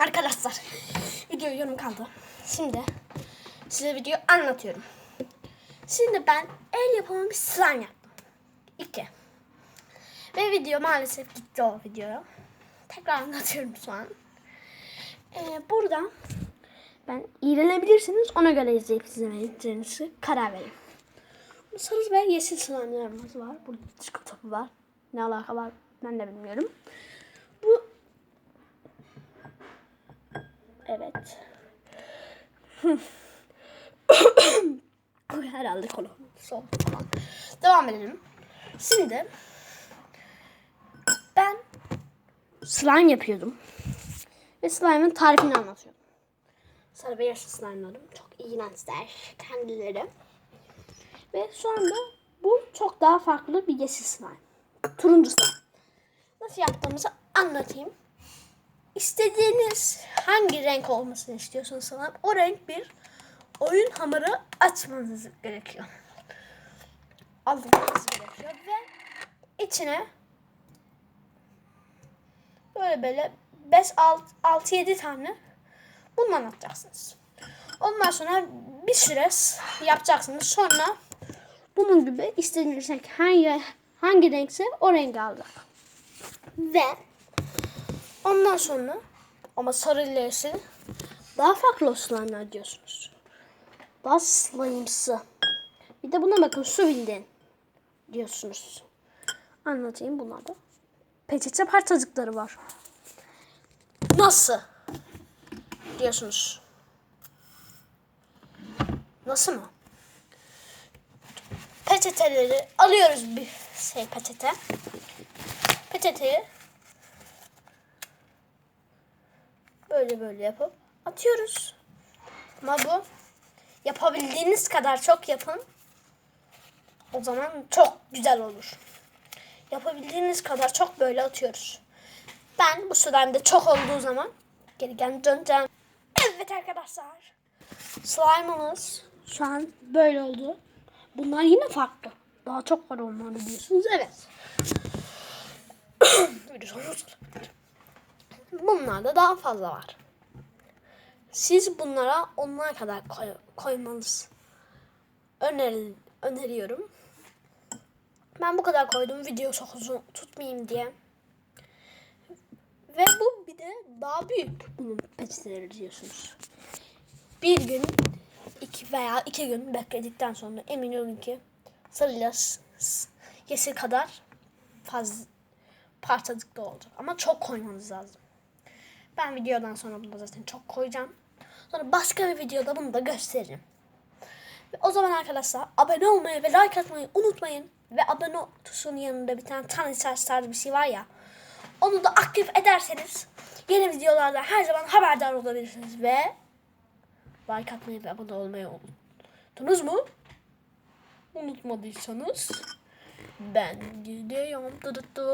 Arkadaşlar video yorum kaldı. Şimdi size video anlatıyorum. Şimdi ben el yapımı bir slime yaptım. İki. Ve video maalesef gitti o videoya. Tekrar anlatıyorum şu an. Ee, buradan ben iğrenebilirsiniz ona göre izleyip izlemeyeceğinizi karar verin. Sarı ve yeşil slime'larımız var. Burada disco topu var. Ne alaka var ben de bilmiyorum. Bu Evet. Herhalde konu son falan. Devam edelim. Şimdi ben slime yapıyordum. Ve slime'ın tarifini anlatıyordum. Sarı ve yeşil slime'larım çok iğrençler kendileri. Ve şu anda bu çok daha farklı bir yeşil slime. Turuncu slime. Nasıl yaptığımızı anlatayım. İstediğiniz hangi renk olmasını istiyorsanız slime o renk bir oyun hamuru açmanız gerekiyor. Almanız gerekiyor ve içine böyle böyle 5 6 7 tane bundan atacaksınız. Ondan sonra bir süre yapacaksınız. Sonra bunun gibi istediğiniz renk hangi hangi renkse o rengi alacak. Ve ondan sonra ama sarı yeşil daha farklı slime'lar diyorsunuz. Daha slime'sı. Bir de buna bakın su bildiğin diyorsunuz. Anlatayım bunlarda. Peçete parçacıkları var. Nasıl? Diyorsunuz. Nasıl mı? Peçeteleri alıyoruz bir şey peçete. Peçeteyi böyle böyle yapıp atıyoruz. Ama bu yapabildiğiniz kadar çok yapın. O zaman çok güzel olur. Yapabildiğiniz kadar çok böyle atıyoruz. Ben bu slime'de çok olduğu zaman geri geri döneceğim. Evet arkadaşlar. Slime'ımız şu an böyle oldu. Bunlar yine farklı. Daha çok var onları diyorsunuz. Evet. Bunlarda daha fazla var. Siz bunlara onlar kadar koy, koymanız öneri, öneriyorum. Ben bu kadar koydum video çok uzun tutmayayım diye. Ve bu bir de daha büyük bunun peçeteleri diyorsunuz. Bir gün iki veya iki gün bekledikten sonra emin olun ki sarıyla yeşil kadar fazla parçacıklı olacak. Ama çok koymanız lazım. Ben videodan sonra bunu zaten çok koyacağım. Sonra başka bir videoda bunu da gösteririm. Ve o zaman arkadaşlar abone olmayı ve like atmayı unutmayın. Ve abone tuşunun yanında bir tane tane saç tarzı bir şey var ya. Onu da aktif ederseniz yeni videolarda her zaman haberdar olabilirsiniz. Ve like atmayı ve abone olmayı unuttunuz mu? Unutmadıysanız ben gidiyorum.